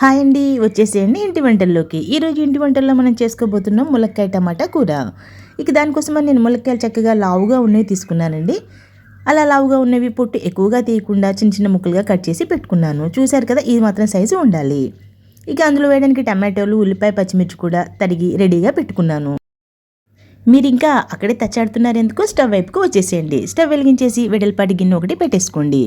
Hi అండి వచ్చేసేయండి ఇంటి వంటల్లోకి. ఈరోజు ఇంటి వంటల్లో మనం చేసుకోబోతున్నాం ములక్కాయ టమాటా కూర. ఇక దానికోసం నేను ములక్కాయలు చక్కగా లావుగా ఉన్నవి తీసుకున్నానండి. అలా లావుగా ఉన్నవి పొట్టు ఎక్కువగా తీయకుండా చిన్న చిన్న ముక్కలుగా కట్ చేసి పెట్టుకున్నాను. చూశారు కదా ఇది మాత్రం సైజు ఉండాలి. ఇక అందులో వేయడానికి టమాటోలు ఉల్లిపాయ పచ్చిమిర్చి కూడా తరిగి రెడీగా పెట్టుకున్నాను. మీరు ఇంకా అక్కడే తచ్చాడుతున్నారు ఎందుకు స్టవ్ వైపుకు వచ్చేసేయండి. స్టవ్ వెలిగించేసి వెడల్పాటి గిన్నె ఒకటి పెట్టేసుకోండి.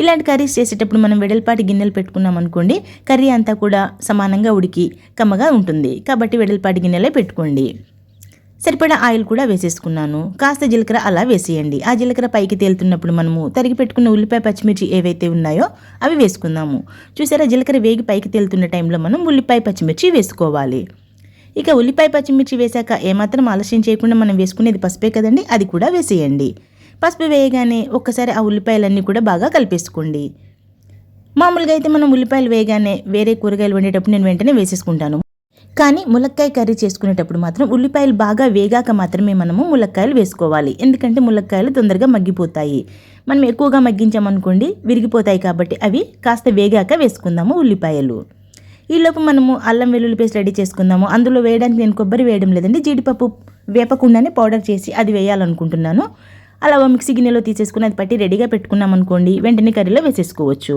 ఇలాంటి కర్రీస్ చేసేటప్పుడు మనం వెడల్పాటి గిన్నెలు పెట్టుకున్నాం అనుకోండి కర్రీ అంతా కూడా సమానంగా ఉడికి కమ్మగా ఉంటుంది. కాబట్టి వెడల్పాటి గిన్నెలే పెట్టుకోండి. సరిపడా ఆయిల్ కూడా వేసేసుకున్నాను. కాస్త జీలకర్ర అలా వేసేయండి. ఆ జీలకర్ర పైకి తేలుతున్నప్పుడు మనము తరిగి పెట్టుకున్న ఉల్లిపాయ పచ్చిమిర్చి ఏవైతే ఉన్నాయో అవి వేసుకుందాము. చూసారా జీలకర్ర వేగి పైకి తేలుతున్న టైంలో మనం ఉల్లిపాయ పచ్చిమిర్చి వేసుకోవాలి. ఇక ఉల్లిపాయ పచ్చిమిర్చి వేశాక ఏమాత్రం ఆలస్యం చేయకుండా మనం వేసుకునేది పసుపే కదండి అది కూడా వేసేయండి. పసుపు వేయగానే ఒక్కసారి ఆ ఉల్లిపాయలన్నీ కూడా బాగా కలిపేసుకోండి. మామూలుగా అయితే మనం ఉల్లిపాయలు వేయగానే వేరే కూరగాయలు వండేటప్పుడు నేను వెంటనే వేసేసుకుంటాను. కానీ ములక్కాయ కర్రీ చేసుకునేటప్పుడు మాత్రం ఉల్లిపాయలు బాగా వేగాక మాత్రమే మనము ములక్కాయలు వేసుకోవాలి. ఎందుకంటే ములక్కాయలు తొందరగా మగ్గిపోతాయి. మనం ఎక్కువగా మగ్గించామనుకోండి విరిగిపోతాయి కాబట్టి అవి కాస్త వేగాక వేసుకుందాము ఉల్లిపాయలు. ఈలోపు మనము అల్లం వెల్లుల్లి పేస్ట్ రెడీ చేసుకుందాము. అందులో వేయడానికి నేను కొబ్బరి వేయడం లేదండి జీడిపప్పు వేపకుండానే పౌడర్ చేసి అది వేయాలనుకుంటున్నాను. అలా మిక్సీ గిన్నెలో తీసేసుకుని అది పట్టి రెడీగా పెట్టుకున్నాం అనుకోండి వెంటనే కర్రీలో వేసేసుకోవచ్చు.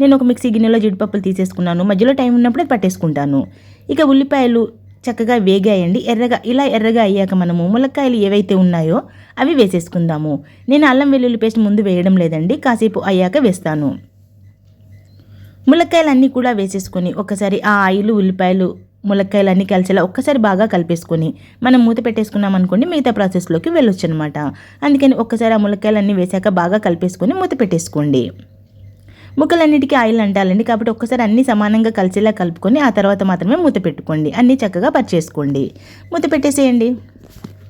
నేను ఒక మిక్సీ గిన్నెలో జీడిపప్పులు తీసేసుకున్నాను. మధ్యలో టైం ఉన్నప్పుడు అది పట్టేసుకుంటాను. ఇక ఉల్లిపాయలు చక్కగా వేగాయండి. ఎర్రగా ఇలా ఎర్రగా అయ్యాక మనము ములక్కాయలు ఏవైతే ఉన్నాయో అవి వేసేసుకుందాము. నేను అల్లం వెల్లుల్లి పేస్ట్ ముందు వేయడం లేదండి కాసేపు అయ్యాక వేస్తాను. ములక్కాయలు అన్నీ కూడా వేసేసుకొని ఒకసారి ఆ ఆయిల్ ఉల్లిపాయలు ములక్కాయలు అన్నీ కలిసేలా ఒక్కసారి బాగా కలిపేసుకొని మనం మూత పెట్టేసుకున్నాం అనుకోండి మిగతా ప్రాసెస్లోకి వెళ్ళొచ్చు అనమాట అందుకని ఒక్కసారి ఆ ములక్కాయలు అన్నీ వేసాక బాగా కలిపేసుకొని మూత పెట్టేసుకోండి. ముక్కలన్నిటికీ ఆయిల్ అంటాలండి కాబట్టి ఒక్కసారి అన్నీ సమానంగా కలిసేలా కలుపుకొని ఆ తర్వాత మాత్రమే మూత పెట్టుకోండి. అన్నీ చక్కగా పరిచేసుకోండి మూత పెట్టేసేయండి.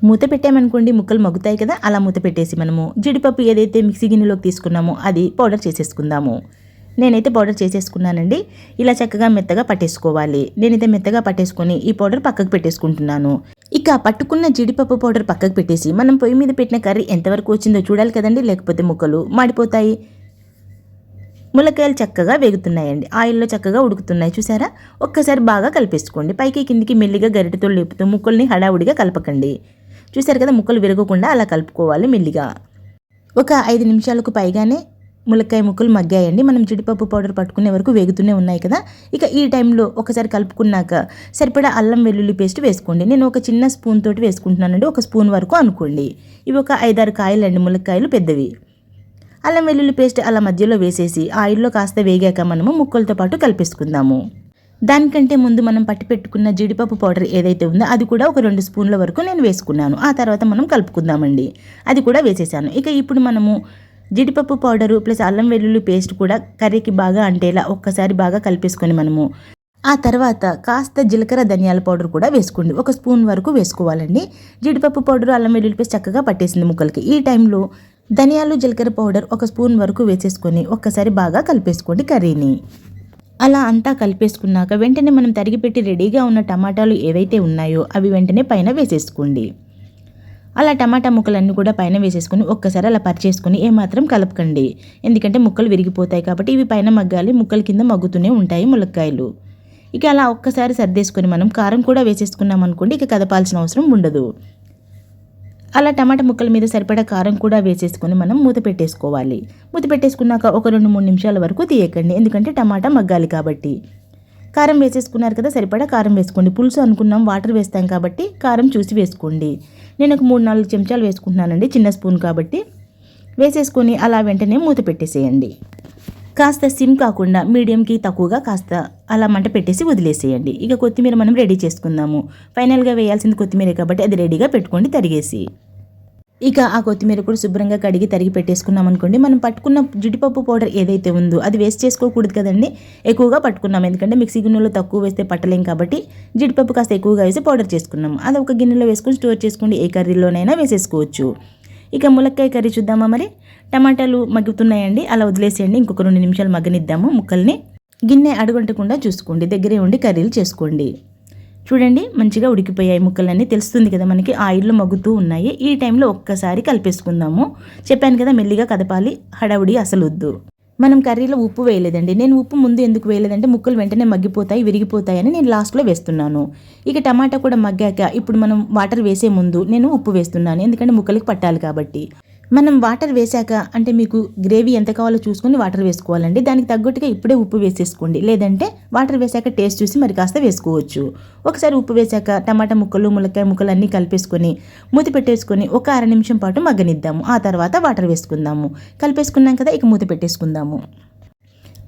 మూత పెట్టామనుకోండి ముక్కలు మగ్గుతాయి కదా అలా మూత పెట్టేసి మనము జీడిపప్పు ఏదైతే మిక్సీ గిన్నెలోకి తీసుకున్నామో అది పౌడర్ చేసేసుకుందాము. నేనైతే పౌడర్ చేసేసుకున్నానండి. ఇలా చక్కగా మెత్తగా పట్టేసుకోవాలి. నేనైతే మెత్తగా పట్టేసుకొని ఈ పౌడర్ పక్కకు పెట్టేసుకుంటున్నాను. ఇక పట్టుకున్న జీడిపప్పు పౌడర్ పక్కకు పెట్టేసి మనం పొయ్యి మీద పెట్టిన కర్రీ ఎంతవరకు వచ్చిందో చూడాలి కదండి లేకపోతే ముక్కలు మాడిపోతాయి. ములక్కాయలు చక్కగా వేగుతున్నాయండి. ఆయిల్లో చక్కగా ఉడుకుతున్నాయి చూసారా? ఒక్కసారి బాగా కలిపేసుకోండి. పైకి కిందికి మెల్లిగా గరిటెతో లేపుతూ ముక్కల్ని హడావుడిగా కలపకండి. చూసారు కదా ముక్కలు విరగకుండా అలా కలుపుకోవాలి మెల్లిగా. ఒక ఐదు నిమిషాలకు పైగానే ములక్కాయ ముక్కలు మగ్గాయండి. మనం జీడిపప్పు పౌడర్ పట్టుకునే వరకు వేగుతూనే ఉన్నాయి కదా. ఇక ఈ టైంలో ఒకసారి కలుపుకున్నాక సరిపడా అల్లం వెల్లుల్లి పేస్ట్ వేసుకోండి. నేను ఒక చిన్న స్పూన్ తోటి వేసుకుంటున్నానండి. ఒక స్పూన్ వరకు అనుకోండి. ఇవి ఒక ఐదారు కాయలు అండి ములక్కాయలు పెద్దవి. అల్లం వెల్లుల్లి పేస్ట్ అలా మధ్యలో వేసేసి ఆయిల్లో కాస్త వేగాక మనము ముక్కలతో పాటు కలిపేసుకుందాము. దానికంటే ముందు మనం పట్టి పెట్టుకున్న జీడిపప్పు పౌడర్ ఏదైతే ఉందో అది కూడా ఒక రెండు స్పూన్ల వరకు నేను వేసుకున్నాను. ఆ తర్వాత మనం కలుపుకుందామండి. అది కూడా వేసేసాను. ఇక ఇప్పుడు మనము జీడిపప్పు పౌడరు ప్లస్ అల్లం వెల్లుల్లి పేస్ట్ కూడా కర్రీకి బాగా అంటేలా ఒక్కసారి బాగా కలిపేసుకొని మనము. ఆ తర్వాత కాస్త జీలకర్ర ధనియాల పౌడర్ కూడా వేసుకోండి. ఒక స్పూన్ వరకు వేసుకోవాలండి. జీడిపప్పు పౌడర్ అల్లం వెల్లుల్లి పేస్ట్ చక్కగా పట్టేసింది ముక్కలకి. ఈ టైంలో ధనియాలు జీలకర్ర పౌడర్ ఒక స్పూన్ వరకు వేసేసుకొని ఒక్కసారి బాగా కలిపేసుకోండి కర్రీని. అలా అంతా కలిపేసుకున్నాక వెంటనే మనం తరిగిపెట్టి రెడీగా ఉన్న టమాటాలు ఏవైతే ఉన్నాయో అవి వెంటనే పైన వేసేసుకోండి. అలా టమాటా ముక్కలన్నీ కూడా పైన వేసేసుకుని ఒక్కసారి అలా పరిచేసుకుని ఏమాత్రం కలపకండి. ఎందుకంటే ముక్కలు విరిగిపోతాయి కాబట్టి ఇవి పైన మగ్గాలి ముక్కల కింద మగ్గుతూనే ఉంటాయి ములక్కాయలు. ఇక అలా ఒక్కసారి సర్దేసుకొని మనం కారం కూడా వేసేసుకున్నాం అనుకోండి ఇక కదపాల్సిన అవసరం ఉండదు. అలా టమాటా ముక్కల మీద సరిపడా కారం కూడా వేసేసుకొని మనం మూత పెట్టేసుకోవాలి. మూత పెట్టేసుకున్నాక ఒక రెండు మూడు నిమిషాల వరకు తీయకండి. ఎందుకంటే టమాటా మగ్గాలి కాబట్టి. కారం వేసేసుకున్నారు కదా సరిపడా కారం వేసుకోండి. పులుసు అనుకున్నాం వాటర్ వేస్తాం కాబట్టి కారం చూసి వేసుకోండి. నేను ఒక మూడు నాలుగు చెంచాలు వేసుకుంటున్నానండి చిన్న స్పూన్ కాబట్టి. వేసేసుకొని అలా వెంటనే మూత పెట్టేసేయండి. కాస్త సిమ్ కాకుండా మీడియంకి తక్కువగా కాస్త అలా మంట పెట్టేసి వదిలేసేయండి. ఇక కొత్తిమీర మనం రెడీ చేసుకుందాము. ఫైనల్గా వేయాల్సింది కొత్తిమీర కాబట్టి అది రెడీగా పెట్టుకోండి తరిగేసి. ఇక ఆ కొత్తిమీర కూడా శుభ్రంగా కడిగి తరిగి పెట్టేసుకున్నాం అనుకోండి. మనం పట్టుకున్న జిడిపప్పు పౌడర్ ఏదైతే ఉందో అది వేస్ట్ చేసుకోకూడదు కదండి. ఎక్కువగా పట్టుకున్నాం. ఎందుకంటే మిక్సీ గిన్నెలో తక్కువ వేస్తే పట్టలేం కాబట్టి జీడిపప్పు కాస్త ఎక్కువగా వేసి పౌడర్ చేసుకున్నాం. అది ఒక గిన్నెలో వేసుకొని స్టోర్ చేసుకోండి. ఏ కర్రీలోనైనా వేసేసుకోవచ్చు. ఇక ములక్కాయ కర్రీ చూద్దామా మరి? టమాటాలు మగ్గుతున్నాయండి. అలా వదిలేసేయండి. ఇంకొక రెండు నిమిషాలు మగ్గనిద్దాము ముక్కల్ని. గిన్నె అడుగంటకుండా చూసుకోండి. దగ్గరే ఉండి కర్రీలు చేసుకోండి. చూడండి మంచిగా ఉడికిపోయాయి ముక్కలన్నీ. తెలుస్తుంది కదా మనకి ఆయిల్లో మగ్గుతూ ఉన్నాయి. ఈ టైంలో ఒక్కసారి కలిపేసుకుందాము. చెప్పాను కదా మెల్లిగా కదపాలి. హడావుడి అసలు వద్దు మనం కర్రీలో ఉప్పు వేయలేదండి. నేను ఉప్పు ముందు ఎందుకు వేయలేదంటే ముక్కలు వెంటనే మగ్గిపోతాయి విరిగిపోతాయని నేను లాస్ట్లో వేస్తున్నాను. ఇక టమాటా కూడా మగ్గాక ఇప్పుడు మనం వాటర్ వేసే ముందు నేను ఉప్పు వేస్తున్నాను. ఎందుకంటే ముక్కలకి పట్టాలి కాబట్టి. మనం వాటర్ వేశాక అంటే మీకు గ్రేవీ ఎంత కావాలో చూసుకొని వాటర్ వేసుకోవాలండి. దానికి తగ్గట్టుగా ఇప్పుడే ఉప్పు వేసేసుకోండి. లేదంటే వాటర్ వేశాక టేస్ట్ చూసి మరి కాస్త వేసుకోవచ్చు. ఒకసారి ఉప్పు వేశాక టమాటా ముక్కలు ములక్కాయ ముక్కలు అన్నీ కలిపేసుకొని మూత పెట్టేసుకొని ఒక అర నిమిషం పాటు మగ్గనిద్దాము. ఆ తర్వాత వాటర్ వేసుకుందాము. కలిపేసుకున్నాం కదా ఇక మూత పెట్టేసుకుందాము.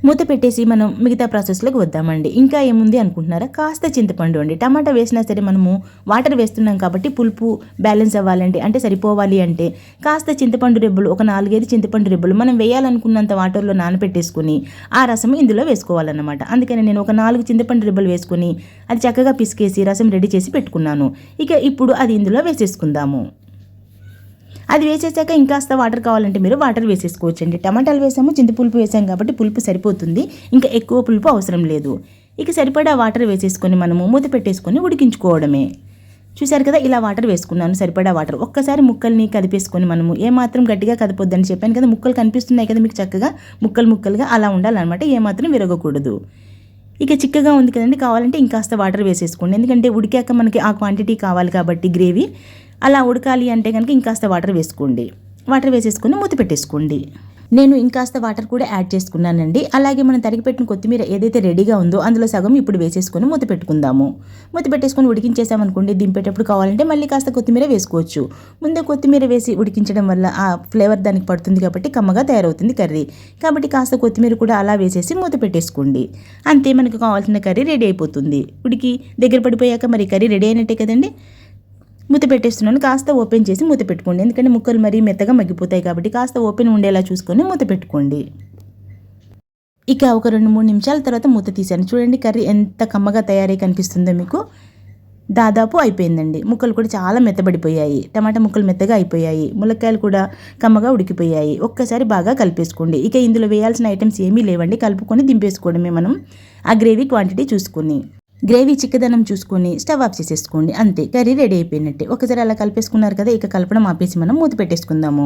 మూత పెట్టేసి మనం మిగతా ప్రాసెస్లోకి వద్దామండి. ఇంకా ఏముంది అనుకుంటున్నారా? కాస్త చింతపండు అండి. టమాటా వేసినా సరే మనము వాటర్ వేస్తున్నాం కాబట్టి పులుపు బ్యాలెన్స్ అవ్వాలండి. అంటే సరిపోవాలి అంటే కాస్త చింతపండు రెబ్బలు ఒక నాలుగైదు చింతపండు రెబ్బలు మనం వేయాలనుకున్నంత వాటర్లో నానబెట్టేసుకుని ఆ రసం ఇందులో వేసుకోవాలన్నమాట. అందుకని నేను ఒక నాలుగు చింతపండు రెబ్బలు వేసుకుని అది చక్కగా పిసికేసి రసం రెడీ చేసి పెట్టుకున్నాను. ఇక ఇప్పుడు అది ఇందులో వేసేసుకుందాము. అది వేసేసాక ఇంకాస్త వాటర్ కావాలంటే మీరు వాటర్ వేసేసుకోవచ్చండి. టమాటాలు వేసాము చింతపులుపు వేసాం కాబట్టి పులుపు సరిపోతుంది. ఇంకా ఎక్కువ పులుపు అవసరం లేదు. ఇక సరిపడా వాటర్ వేసేసుకొని మనము మూత పెట్టేసుకొని ఉడికించుకోవడమే. చూశారు కదా ఇలా వాటర్ వేసుకున్నాను సరిపడా వాటర్. ఒక్కసారి ముక్కల్ని కదిపేసుకొని మనము ఏమాత్రం గట్టిగా కదపొద్దని చెప్పాను కదా ముక్కలు కనిపిస్తున్నాయి కదా మీకు చక్కగా? ముక్కలు ముక్కలుగా అలా ఉండాలన్నమాట ఏమాత్రం విరగకూడదు. ఇక చిక్కగా ఉంది కదండి కావాలంటే ఇంకాస్త వాటర్ వేసేసుకోండి. ఎందుకంటే ఉడికాక మనకి ఆ క్వాంటిటీ కావాలి కాబట్టి గ్రేవీ అలా ఉడకాలి అంటే కనుక ఇంకాస్త వాటర్ వేసుకోండి. వాటర్ వేసేసుకుని మూత పెట్టేసుకోండి. నేను ఇంకాస్త వాటర్ కూడా యాడ్ చేసుకున్నానండి. అలాగే మనం తరిగిపెట్టిన కొత్తిమీర ఏదైతే రెడీగా ఉందో అందులో సగం ఇప్పుడు వేసేసుకొని మూత పెట్టుకుందాము. మూత పెట్టేసుకొని ఉడికించేసామనుకోండి దింపేటప్పుడు కావాలంటే మళ్ళీ కాస్త కొత్తిమీర వేసుకోవచ్చు. ముందే కొత్తిమీర వేసి ఉడికించడం వల్ల ఆ ఫ్లేవర్ దానికి పడుతుంది కాబట్టి కమ్మగా తయారవుతుంది కర్రీ. కాబట్టి కాస్త కొత్తిమీర కూడా అలా వేసేసి మూత పెట్టేసుకోండి. అంతే మనకు కావాల్సిన కర్రీ రెడీ అయిపోతుంది. ఉడికి దగ్గర పడిపోయాక మరి కర్రీ రెడీ అయినట్టే కదండి? మూత పెట్టేస్తున్నాను. కాస్త ఓపెన్ చేసి మూత పెట్టుకోండి. ఎందుకంటే ముక్కలు మరీ మెత్తగా మగ్గిపోతాయి కాబట్టి కాస్త ఓపెన్ ఉండేలా చూసుకొని మూత పెట్టుకోండి. ఇక ఒక రెండు మూడు నిమిషాల తర్వాత మూత తీసాను చూడండి కర్రీ ఎంత కమ్మగా తయారై కనిపిస్తుందో మీకు. దాదాపు అయిపోయిందండి. ముక్కలు కూడా చాలా మెత్తబడిపోయాయి. టమాటా ముక్కలు మెత్తగా అయిపోయాయి. ములక్కాయలు కూడా కమ్మగా ఉడికిపోయాయి. ఒక్కసారి బాగా కలిపేసుకోండి. ఇక ఇందులో వేయాల్సిన ఐటమ్స్ ఏమీ లేవండి. కలుపుకొని దింపేసుకోవడమే మనం. ఆ గ్రేవీ క్వాంటిటీ చూసుకుని. గ్రేవీ చిక్కదనం చూసుకొని స్టవ్ ఆఫ్ చేసేసుకోండి. అంతే కర్రీ రెడీ అయిపోయినట్టే. ఒకసారి అలా కలిపేసుకున్నారు కదా ఇక కలపడం ఆపేసి మనం మూత పెట్టేసుకుందాము.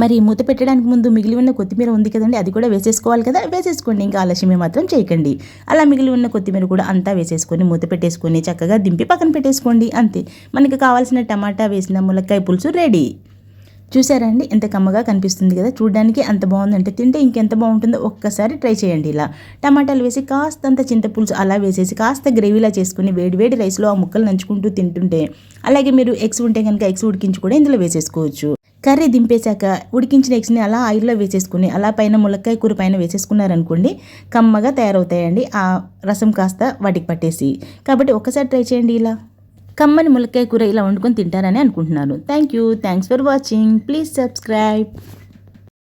మరి మూత పెట్టడానికి ముందు మిగిలి ఉన్న కొత్తిమీర ఉంది కదండి అది కూడా వేసేసుకోవాలి కదా వేసేసుకోండి. ఇంకా ఆలస్యమే మాత్రం చేయకండి. అలా మిగిలి ఉన్న కొత్తిమీర కూడా అంతా వేసేసుకొని మూత పెట్టేసుకొని చక్కగా దింపి పక్కన పెట్టేసుకోండి. అంతే మనకి కావాల్సిన టమాటా వేసిన ములక్కాయ పులుసు రెడీ. చూసారండి? ఎంత కమ్మగా కనిపిస్తుంది కదా? చూడడానికి అంత బాగుందంటే తింటే ఇంకెంత బాగుంటుందో ఒక్కసారి ట్రై చేయండి ఇలా. టమాటాలు వేసి కాస్తంత చింతపులుసు అలా వేసేసి కాస్త గ్రేవీలా చేసుకుని వేడి వేడి రైస్లో ఆ ముక్కలు నంచుకుంటూ తింటుంటే అలాగే మీరు ఎగ్స్ ఉంటే కనుక ఎగ్స్ ఉడికించి కూడా ఇందులో వేసేసుకోవచ్చు. కర్రీ దింపేశాక ఉడికించిన ఎగ్స్ని అలా ఆయిల్లో వేసేసుకుని అలా పైన ములక్కాయ కూర పైన వేసేసుకున్నారనుకోండి కమ్మగా తయారవుతాయండి. ఆ రసం కాస్త వాటికి పట్టేసి. కాబట్టి ఒక్కసారి ట్రై చేయండి ఇలా. కమ్మని ములక్కాయ కూర ఇలా వండుకొని తింటారని అనుకుంటున్నాను. Thank you thanks for watching please subscribe